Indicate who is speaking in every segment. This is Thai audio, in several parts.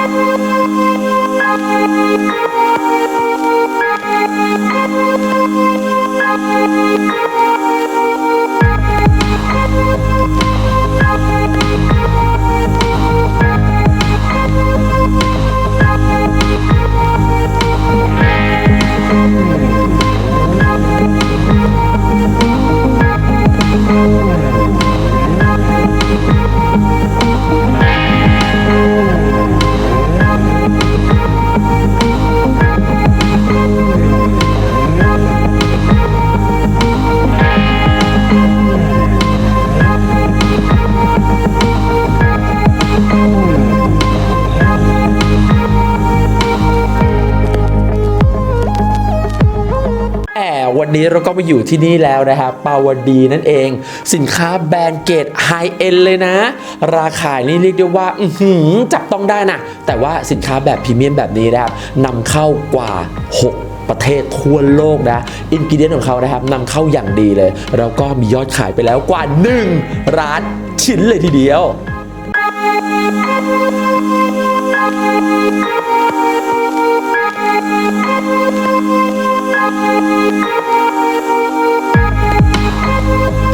Speaker 1: แนนี้เราก็มาอยู่ที่นี่แล้วนะครับปาวดีนั่นเอง สินค้าแบรนด์เกรดไฮเอ็นเลยนะ ราคานี่เรียกได้ว่าจับต้องได้นะ แต่ว่าสินค้าแบบพรีเมียมแบบนี้นะครับนำเข้ากว่า 6ประเทศทั่วโลกนะ อินกิเดียนของเขานะครับนำเข้าอย่างดีเลย แล้วก็มียอดขายไปแล้วกว่า 1 ร้านชิ้นเลยทีเดียวอ้า Thank you.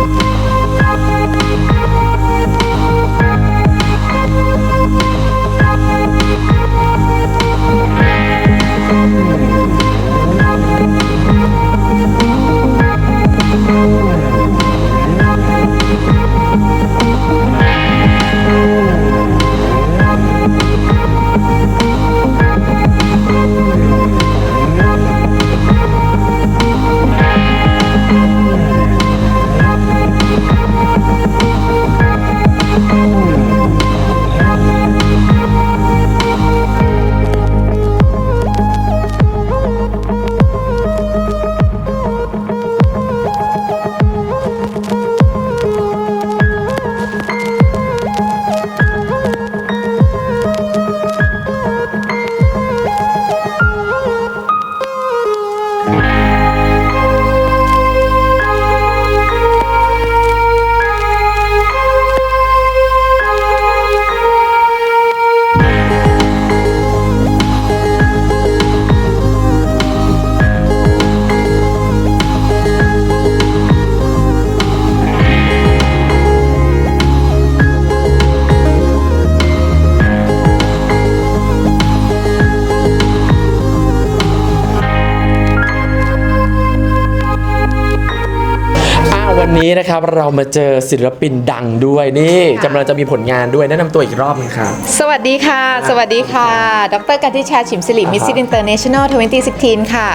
Speaker 1: นนี้นะครับเรามาเจอศิลปินดังด้วยนี่
Speaker 2: ค่ะ
Speaker 1: กำลังจะมีผลงานด้วยแนะนำตัวอีกรอบนึงครับ
Speaker 2: สวัสดีค่ะ สวัสดีค่ะ ดรกันทิชาฉิมสิริ
Speaker 1: อ่าฮะ
Speaker 2: มิสซิ n อินเตอร์เนชั่นแนล2016 ค่ะ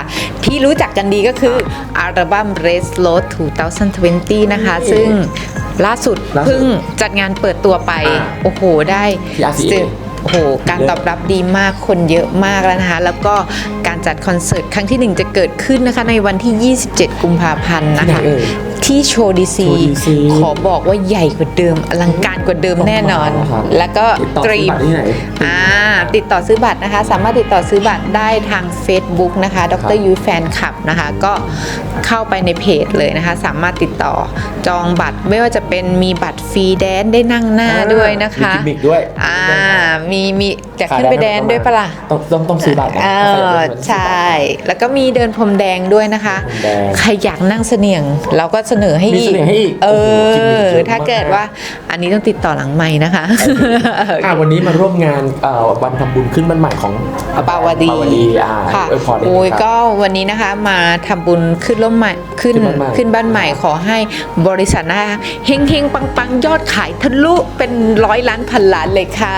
Speaker 2: ที่รู้จักกันดีก็คืออัลบั้ม Race Road 2020 นะคะ ซึ่งล่าสุด
Speaker 1: ล่าสุด
Speaker 2: เพิ่งจัดงานเปิดตัวไป
Speaker 1: อ่า
Speaker 2: โอ้โห ได้
Speaker 1: ที่ RCA
Speaker 2: โอ้โห การตอบรับดีมาก คนเยอะมากแล้วนะคะ แล้วก็การจัดคอนเสิร์ตครั้งที่หนึ่งจะเกิดขึ้นนะคะ ในวันที่ 27 กุมภาพันธ์นะคะ
Speaker 1: ที่ไหนเอ่ย
Speaker 2: ที่โชว์ดีซี
Speaker 1: โชว์ DC
Speaker 2: ขอบอกว่าใหญ่กว่าเดิม อลังการกว่าเดิมแน่นอน
Speaker 1: ต้องมาครับ
Speaker 2: แล้วก็
Speaker 1: ติดต่อ
Speaker 2: ตรี
Speaker 1: ซื้อบัตรที่ไหน
Speaker 2: อ่าติดต่อซื้อบัตรนะคะ สามารถติดต่อซื้อบัตรได้ทาง Facebook นะคะ ด
Speaker 1: ครั
Speaker 2: ร
Speaker 1: บ
Speaker 2: ยูแฟนคลับนะคะ ก็เข้าไปในเพจเลยนะคะ สามารถติดต่อจองบัตรไม่ว่าจะเป็นมีบัตรฟรีแดนซ์ได้นั่งหน้าด้วยนะคะ
Speaker 1: มีกิมมิกด้วย
Speaker 2: อ่ามีมีจะขึ้นไปแดนซ์ด้วยปะล่ะ
Speaker 1: ต้องต้องต้องซื้อบัตรนะ
Speaker 2: เอ
Speaker 1: ถ้าใครอยาก
Speaker 2: อ
Speaker 1: เล่นมันต้องซื้อบัตร
Speaker 2: ใช่ แล้วก็มีเดินพรมแดงด้วยนะคะ
Speaker 1: พรมแดง
Speaker 2: ใครอยากนั่งเสนียง เราก็เสนอให้
Speaker 1: มี
Speaker 2: อี
Speaker 1: เส
Speaker 2: ก
Speaker 1: น่ห์ให้อีก
Speaker 2: เอ
Speaker 1: โอ้โหกิมมิค
Speaker 2: อ
Speaker 1: เยอะ
Speaker 2: ถ้าเกิด
Speaker 1: มาก
Speaker 2: ว่าอันนี้ต้องติดต่อหลังไม้นะคะ
Speaker 1: อะวันนี้มาร่วมงานเอ่อวันทำบุญขึ้นบ้านใหม่ของ
Speaker 2: ปาวดี
Speaker 1: ปาวดีอ่า
Speaker 2: ค่ะ
Speaker 1: อวยพรได้ไหม
Speaker 2: โอ้ย
Speaker 1: ครับ
Speaker 2: ก็วันนี้นะคะมาทำบุญขึ้นร่มใหม่ขึ้น
Speaker 1: ขึ้นบ้านใหม่
Speaker 2: ขึ้นบ้านใหม่ขอให้บริษัทนะคะเฮงเฮงปังปังยอดขายทะลุเป็นร้อยล้านพันล้านเลยค่ะ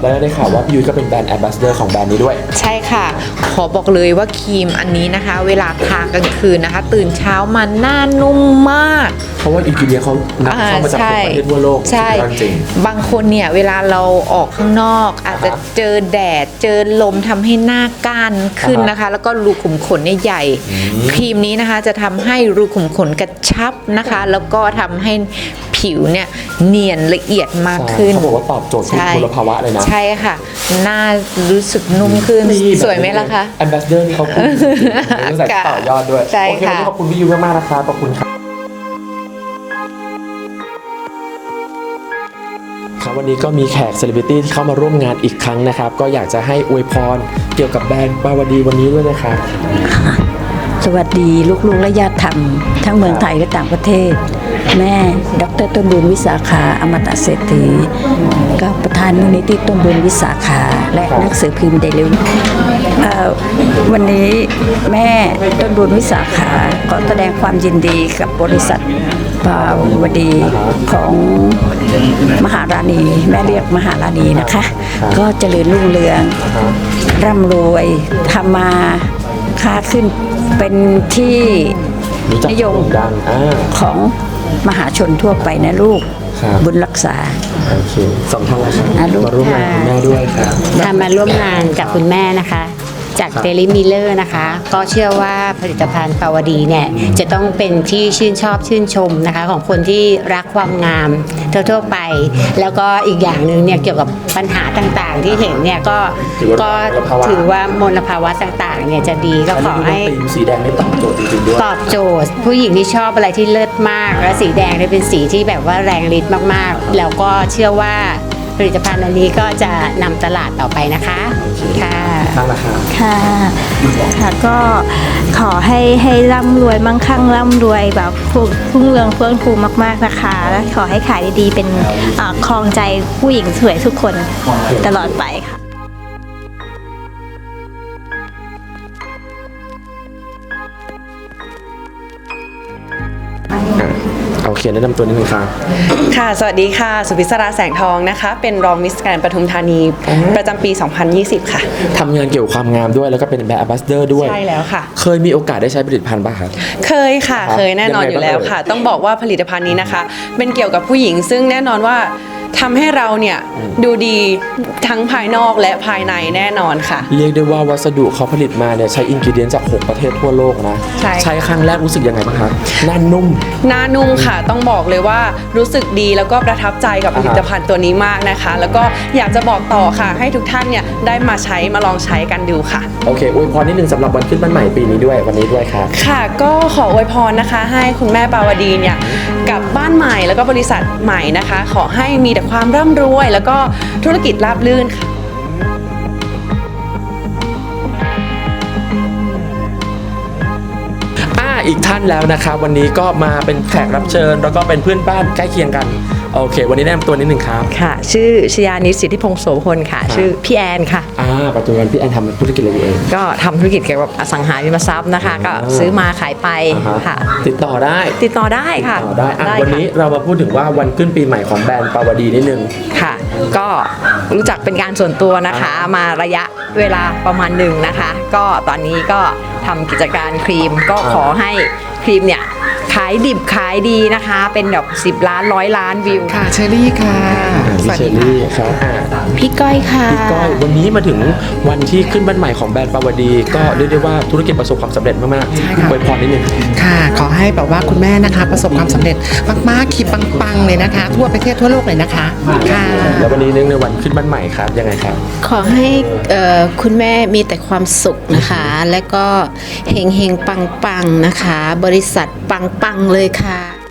Speaker 1: แล้วได้ข่าวว่าพี่ยุ้ยก็เป็นแบรนด์แอมบาสเดอร์ของแบรนด์นี้ด้วย
Speaker 2: ใช่ค่ะ ขอบอกเลยว่าครีมอันนี้นะคะ เวลาทากลางคืนนะคะ ตื่นเช้ามาหน้านุ่มมาก
Speaker 1: เพราะว่าอินกิเดียเขานำเข้ามาจากทุกประเทศทั่วโลก
Speaker 2: ใช่
Speaker 1: สุดยอดจริง
Speaker 2: บางคนเนี่ยเวลาเราออกข้างนอก อาจจะ
Speaker 1: อ่าฮะ
Speaker 2: เจอแดดเจอลมทำให้หน้าก้านขึ้น
Speaker 1: อ่าฮะ
Speaker 2: นะคะ แล้วก็รูขุมขนเนี่ยใหญ่ ครีมนี้นะคะจะทำให้รูขุมขนกระชับนะคะ แล้วก็ทำให้ผิวเนี่ยเนียนละเอียดมากขึ้น
Speaker 1: เขาบอกว่าตอบโจทย์ทุก
Speaker 2: ใช่
Speaker 1: มลภาวะเลยนะ
Speaker 2: ใช่ค่ะหน้ารู้สึกนุ่มขึ้น สวยไหมล่ะคะ
Speaker 1: แอมบาสเดอร์นี่เขาพูดจริงๆต้องใส่ต่อยอดด้วย
Speaker 2: ใช่
Speaker 1: โอเควัน
Speaker 2: ค่ะ
Speaker 1: นี้ขอบคุณพี่ยุ้ยมากๆนะครับขอบคุณครั วันนี้ก็มีแขกเซเลบริตี้ที่เข้ามาร่วมงานอีกครั้งนะครับ ก็อยากจะให้อวยพรเกี่ยวกับแบรนด์ปาวดีวันนี้ด้วยนะครับ
Speaker 3: สวัสดีลูกๆและญาติธรรม ทั้งเมืองไทยและต่างประเทศ แม่ดรต้นบุญวิสาขาอมตะเศรษฐีก็ประธานมูลนิธิต้นบุญวิสาขา และนังสือพิมพ์เดลิววันนี้แม่ต้นบุญวิสาขาขอแสดงความยินดีกับบริษัท ปาวดีของมหาราณีแม่เรียกมหาราณีนะคะ ก็เจริญรุ่งเรือง ร่ำรวยทำมาค้าขึ้นเป็นที่
Speaker 1: รู้จัก
Speaker 3: นิยม
Speaker 1: โด่งดังอ่า
Speaker 3: ของมหาชนทั่วไปนะลูก
Speaker 1: ครับ
Speaker 3: บุญรักษา
Speaker 1: โอเคสองท่านแล้วครับ
Speaker 3: อะลูก
Speaker 1: มาร่วมงานกับคุณแม่ด้วยครับ
Speaker 4: ค่ะมาร่วมงานกับคุณแม่นะคะ จาก
Speaker 1: ครับ
Speaker 4: เดลิมิเลอร์นะคะ ก็เชื่อว่าผลิตภัณฑ์ปาวดีเนี่ยจะต้องเป็นที่ชื่นชอบชื่นชมนะคะ ของคนที่รักความงามทั่วๆไป แล้วก็อีกอย่างหนึ่งเนี่ยเกี่ยวกับปัญหาต่างๆ ที่เห็นเนี่ยก็
Speaker 1: ถือว่า
Speaker 4: ก็
Speaker 1: มลภาวะ
Speaker 4: ถือว่ามลภาวะต่างๆเนี่ยจะดีก็
Speaker 1: อัน
Speaker 4: ข
Speaker 1: นี้
Speaker 4: อ
Speaker 1: ดู
Speaker 4: ให้
Speaker 1: เป็นธีมสีแดงไม่ตอบโจทย์จริงๆด้วย
Speaker 4: ตอบโจทย์ ผู้หญิงที่ชอบอะไรที่เลิศมาก และสีแดงเนี่ยเป็นสีที่แบบว่าแรงฤทธิ์มากๆ แล้วก็เชื่อว่าผลิตภัณฑ์อันนี้ก็จะนำตลาดต่อไปนะคะ ค่ะ
Speaker 1: ท่านละครับ
Speaker 5: ค่ะค่ะก็ขอให้ให้ร่ำรวยมั่งคั่งร่ำรวยแบบพุ่งพุ่งเรืองเฟื่องฟูมากๆนะคะ และขอให้ขายดีๆเป็นอ่าครองใจผู้หญิงสวยทุกคนตลอดไปค่ะ
Speaker 1: โอเคแนะนำตัวนิดนึงครับ
Speaker 6: ค่ะ สวัสดีค่ะ สุพิศราแสงทองนะคะ เป็นรองมิสแกรนปทุมธานีประจำปี 2020 ค่ะ
Speaker 1: ทำงานเกี่ยวกับความงามด้วยแล้วก็เป็นแบรนด์ a อ b บ s เดอร์ด้วย
Speaker 6: ใช่แล้วค่ะ
Speaker 1: เคยมีโอกาสได้ใช้ผลิตภัณฑ์ป่ะครับ
Speaker 6: เคยค่ะ
Speaker 1: ครับ
Speaker 6: เคยแน่นอน
Speaker 1: ยังไง
Speaker 6: อยู่แล้ว
Speaker 1: บ้างเอ่ย
Speaker 6: ค่ะ ต้องบอกว่าผลิตภัณฑ์นี้นะคะ เป็นเกี่ยวกับผู้หญิงซึ่งแน่นอนว่า ทำให้เราเนี่ยดูดีทั้งภายนอกและภายในแน่นอนค่ะ
Speaker 1: เรียกได้ว่าวัสดุเขาผลิตมาเนี่ยใช้อินกิเดียนจาก 6 ประเทศทั่วโลกนะ
Speaker 6: ใช่
Speaker 1: ใช้ครั้งแรกรู้สึกยังไงบ้างครับแน่นนุ่ม
Speaker 6: หน้านุ่มค่ะต้องบอกเลยว่ารู้สึกดีแล้วก็ประทับใจกับผ
Speaker 1: อ่าฮะ
Speaker 6: ลิตภัณฑ์ตัวนี้มากนะคะ แล้วก็อยากจะบอกต่อค่ะ ให้ทุกท่านเนี่ยได้มาใช้มาลองใช้กันดูค่ะ
Speaker 1: โอเคอวยพรนิดนึงสำหรับวันขึ้นบ้านใหม่ปีนี้ด้วยวันนี้ด้วยครับ
Speaker 6: ค่ะก็ขออวยพรนะคะ ให้คุณแม่ปาวดีเนี่ยกับบ้านใหม่แล้วก็บริษัทใหม่นะคะ ขอให้มีแต่ความร่ำรวย แล้วก็ธุรกิจราบรื่นค่ะ
Speaker 1: อ่าอีกท่านแล้วนะครับวันนี้ก็มาเป็นแขกรับเชิญ แล้วก็เป็นเพื่อนบ้านใกล้เคียงกัน โอเค วันนี้แนะนำตัวนิดนึงครับ
Speaker 7: ค่ะ ชื่อชยานิดสิทธิพงศ์โสพลค่ะ ชื่อพี่แอนค่ะ
Speaker 1: อ่าปัจจุบันพี่แอนทำธุรกิจอะไรอยู่เอง
Speaker 7: ก็ทำธุรกิจเกี่ยวกับอสังหาริมทรัพย์นะคะ ก็ซื้อมาขายไป
Speaker 1: อ่าฮ
Speaker 7: ค่ะ
Speaker 1: ติดต่อได้
Speaker 7: ติดต่อได้ค่ะ
Speaker 1: ติดต่อได้อะ
Speaker 7: ค่ะ
Speaker 1: วันนี้เรามาพูดถึงว่าวันขึ้นปีใหม่ของแบรนด์ปาวดีนิดนึง
Speaker 7: ค่ะ ก็รู้จักเป็นการส่วนตัวนะคะ มาระยะเวลาประมาณหนึ่งนะคะ ก็ตอนนี้ก็ทำกิจการครีมก็ขอให้ครีมเนี่ย ขายดิบขายดีนะคะ เป็นแบบ10ล้านร้อยล้านวิว
Speaker 8: ค่ะเชอรี่ค่ะ
Speaker 1: พี่เชอรี่ครับอ่า
Speaker 4: พี่ก้อยค่ะ
Speaker 1: พี่ก้อยวันนี้มาถึงวันที่ขึ้นบ้านใหม่ของแบรนด์ปาวดี ก็เรียกได้ว่าธุรกิจประสบความสำเร็จมากๆอวยพรนิดนึง
Speaker 8: ค่ะ ขอให้แบบว่าคุณแม่นะคะ ประสบความสำเร็จมากๆคีบปังๆเลยนะคะ ทั่วประเทศทั่วโลกเลยนะคะค่ะ
Speaker 1: แล้ววันนี้เนื่องในวันขึ้นบ้านใหม่ครับ ยังไงครับ
Speaker 4: ขอให้เอ่อคุณแม่มีแต่ความสุขนะคะ และก็เฮงเฮงๆปังๆนะคะ บริษัทปังๆเลยค่ะ